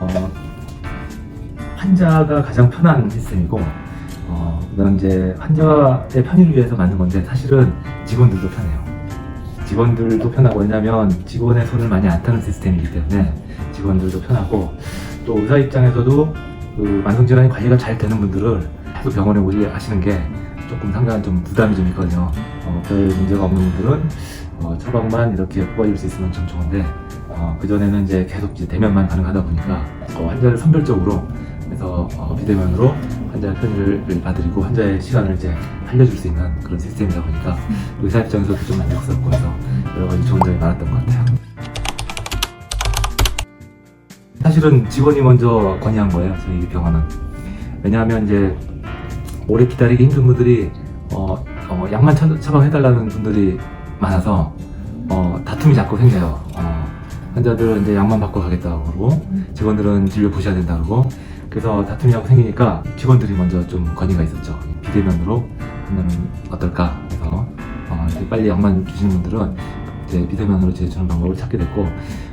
어, 환자가 가장 편한 시스템이고 어, 그다음 이제 환자의 편의를 위해서 만든 건데 사실은 직원들도 편해요. 직원들도 편하고 왜냐하면 직원의 손을 많이 안 타는 시스템이기 때문에 직원들도 편하고 또 의사 입장에서도 그 만성질환이 관리가 잘 되는 분들을 계속 병원에 오지 하시는 게 조금 상당한 좀 부담이 좀 있거든요. 어, 별 문제가 없는 분들은 어, 처방만 이렇게 뽑아줄 수 있으면 참 좋은데 어, 그전에는 이제 계속 이제 대면만 가능하다 보니까 어, 환자를 선별적으로 그래서 어, 비대면으로 환자의 편의를 봐드리고 환자의 시간을 이제 살려줄 수 있는 그런 시스템이다 보니까 의사 입장에서도 좀 만족스럽고 해서 여러 가지 좋은 점이 많았던 것 같아요. 사실은 직원이 먼저 건의한 거예요, 저희 병원은. 왜냐하면 이제 오래 기다리기 힘든 분들이 어, 어, 약만 처- 처방해달라는 분들이 많아서 어, 다툼이 자꾸 생겨요. 어, 환자들은 이제 약만 받고 가겠다고 그러고 직원들은 진료 보셔야 된다고 그러고 그래서 다툼이 자꾸 생기니까 직원들이 먼저 좀 건의가 있었죠. 비대면으로 하면 어떨까 해서 어, 빨리 약만 주시는 분들은 이제 비대면으로 제주는 방법을 찾게 됐고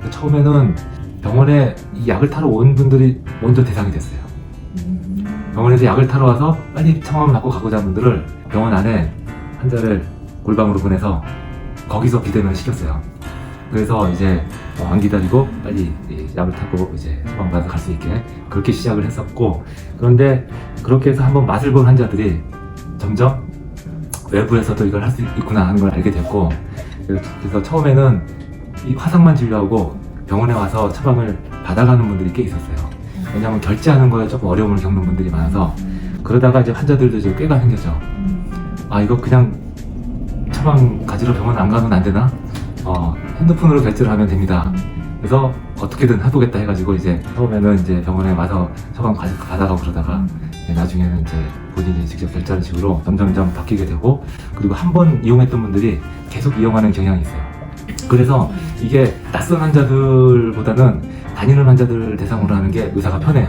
처음에는 병원에 이 약을 타러 온 분들이 먼저 대상이 됐어요. 병원에서 약을 타러 와서 빨리 처방 받고 가고자 하는 분들을 병원 안에 환자를 골방으로 보내서 거기서 비대면을 시켰어요. 그래서 이제 어, 안 기다리고 빨리 이 약을 타고 이제 받아서 갈 수 있게 그렇게 시작을 했었고 그런데 그렇게 해서 한번 맛을 본 환자들이 점점 외부에서도 이걸 할 수 있구나 하는 걸 알게 됐고 그래서 처음에는 이 화상만 진료하고 병원에 와서 처방을 받아가는 분들이 꽤 있었어요. 왜냐하면 결제하는 거에 조금 어려움을 겪는 분들이 많아서 그러다가 이제 환자들도 이제 꽤가 생겼죠. 아 이거 그냥 처방 가지러 병원 안 가면 안 되나? 어, 핸드폰으로 결제를 하면 됩니다. 그래서 어떻게든 해보겠다 해가지고 이제 처음에는 이제 병원에 와서 처방 가- 받아가고 그러다가 나중에는 이제 본인이 직접 결제하는 식으로 점점점 바뀌게 되고 그리고 한 번 이용했던 분들이 계속 이용하는 경향이 있어요. 그래서 이게 낯선 환자들보다는 다니는 환자들 대상으로 하는 게 의사가 편해요.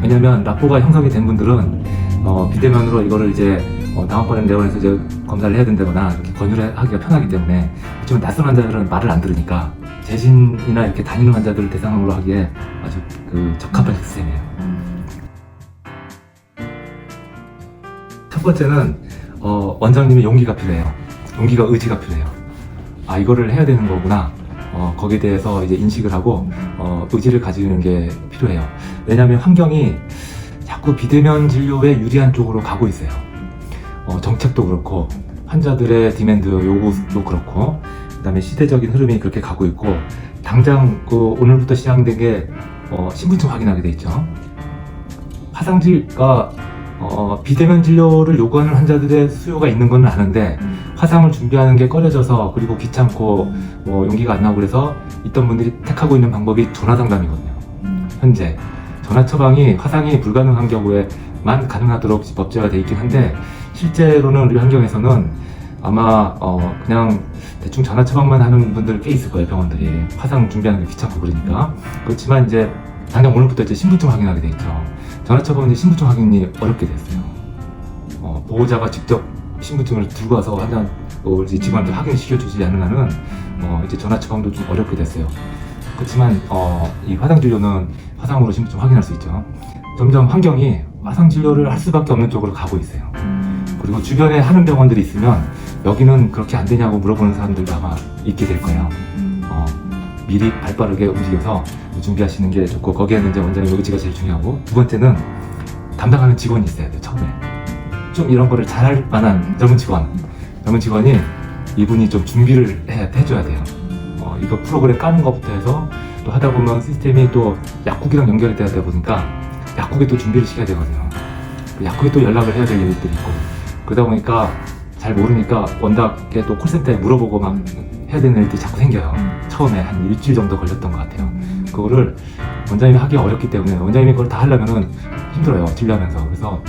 왜냐면 라포가 형성이 된 분들은 어, 비대면으로 이거를 이제 어, 다음번에 내원해서 이제 검사를 해야 된다거나 이렇게 권유를 하기가 편하기 때문에 그렇지만 낯선 환자들은 말을 안 들으니까 재진이나 이렇게 다니는 환자들을 대상으로 하기에 아주 그 적합한 시스템이에요. 첫 번째는 어, 원장님의 용기가 필요해요. 용기가 의지가 필요해요. 아 이거를 해야 되는 거구나. 어, 거기에 대해서 이제 인식을 하고 어, 의지를 가지는 게 필요해요. 왜냐하면 환경이 자꾸 비대면 진료에 유리한 쪽으로 가고 있어요. 어, 정책도 그렇고 환자들의 디맨드 요구도 그렇고 그다음에 시대적인 흐름이 그렇게 가고 있고 당장 그 오늘부터 시작된 게 어, 신분증 확인하게 돼 있죠. 화상지가 어, 비대면 진료를 요구하는 환자들의 수요가 있는 건 아는데 화상을 준비하는 게 꺼려져서 그리고 귀찮고 뭐 용기가 안 나고 그래서 있던 분들이 택하고 있는 방법이 전화 상담이거든요. 현재 전화 처방이 화상이 불가능한 경우에만 가능하도록 법제화 돼 있긴 한데 실제로는 우리 환경에서는 아마 어 그냥 대충 전화 처방만 하는 분들 꽤 있을 거예요 병원들이. 화상 준비하는 게 귀찮고 그러니까. 그렇지만 이제 당장 오늘부터 이제 신분증 확인하게 돼 있죠. 전화 처방은 신분증 확인이 어렵게 됐어요. 어, 보호자가 직접 신분증을 들고 와서 환자 직원한테 확인시켜주지 않는 한은 어, 이제 전화 처방도 좀 어렵게 됐어요 그렇지만 어, 이 화상 진료는 화상으로 신분증 확인할 수 있죠 점점 환경이 화상 진료를 할 수밖에 없는 쪽으로 가고 있어요 그리고 주변에 하는 병원들이 있으면 여기는 그렇게 안 되냐고 물어보는 사람들도 아마 있게 될 거예요. 어, 미리 발빠르게 움직여서 준비하시는 게 좋고 거기에는 이제 원장님 의지가 제일 중요하고 두 번째는 담당하는 직원이 있어야 돼요. 처음에 좀 이런 거를 잘할 만한 젊은 직원, 젊은 직원이 이분이 좀 준비를 해, 해줘야 돼요. 어, 이거 프로그램 까는 것부터 해서 또 하다 보면 시스템이 또 약국이랑 연결이 돼야 되다 보니까 약국에 또 준비를 시켜야 되거든요. 그 약국에 또 연락을 해야 될 일들이 있고 그러다 보니까 잘 모르니까 원닥에 또 콜센터에 물어보고 막 해야 되는 일들이 자꾸 생겨요. 처음에 한 일주일 정도 걸렸던 것 같아요. 그거를 원장님이 하기 어렵기 때문에 원장님이 그걸 다 하려면은 힘들어요. 진료하면서. 그래서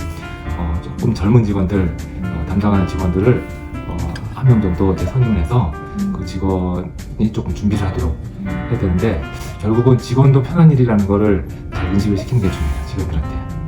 어, 조금 젊은 직원들, 어, 담당하는 직원들을 어, 한 명 정도 이제 선임을 해서 그 직원 이 조금 준비를 하도록 해야 되는데 결국은 직원도 편한 일이라는 거를 잘 인식을 시키는 게 중요해요. 직원들한테.